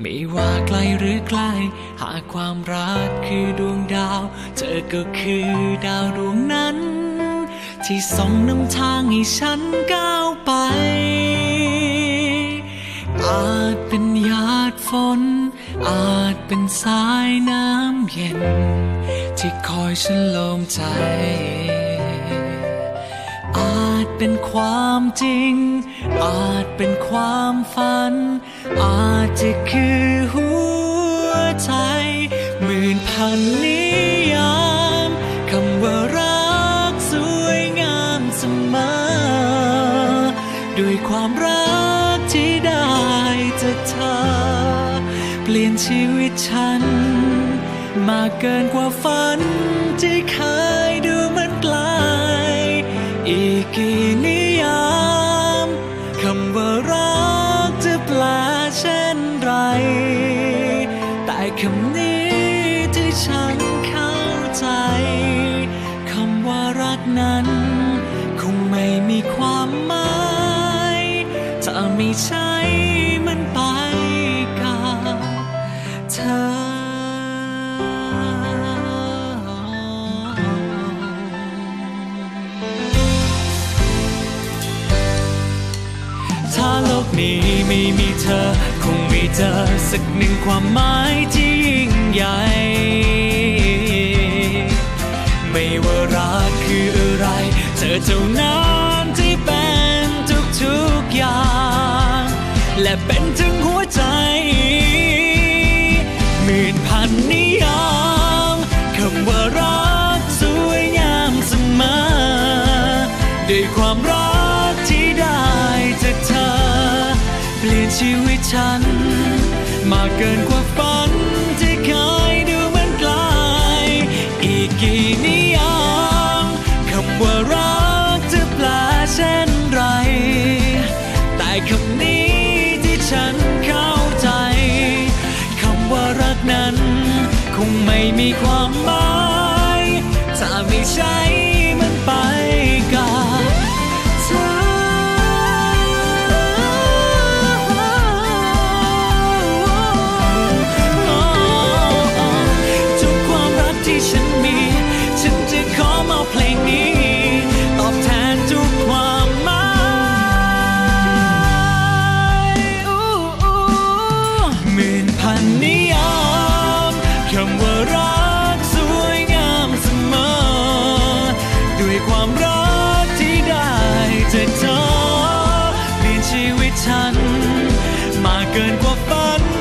ไม่ว่าไกลหรือใกล้ หากความรักคือดวงดาว เธอก็คือดาวดวงนั้น ที่ส่องนำทางให้ฉันก้าวไป อาจเป็นหยาดฝน อาจเป็นสายน้ำเย็น ที่คอยฉันลมใจอาจเป็นความจริง อาจเป็นความฝัน อา จะคือหัวใจหมื่นพันนิยามคำว่ารักสวยงามเสมอด้วยความรักที่ได้จากเธอ เปลี่ยนชีวิตฉัน มากเกินกว่าฝันที่เคยดูมือนไกลอีกกี่นิ ฉันเข้าใจคำว่ารักนั้น คงไม่มีความหมายถ้าไม่ใช่มันไปกับเธอถ้าโลกนี้ไม่มีเธอ คงไม่เจอสักหนึ่งความหมายที่ยิ่งใหญ่ ไม่ว่ารักคืออะไร เธอเท่านั้นที่เป็นทุกๆอย่าง และเป็นถึงหัวใจหมื่นพันนิยามคำว่ารักสวยงามเสมอด้วยความรักที่ได้จากเธอ เปลี่ยนชีวิตฉัน มากเกินกว่าฝัน ฉันเข้าใจคำว่ารักนั้น คงไม่มีความหมาย ถ้าไม่ใช่ fun.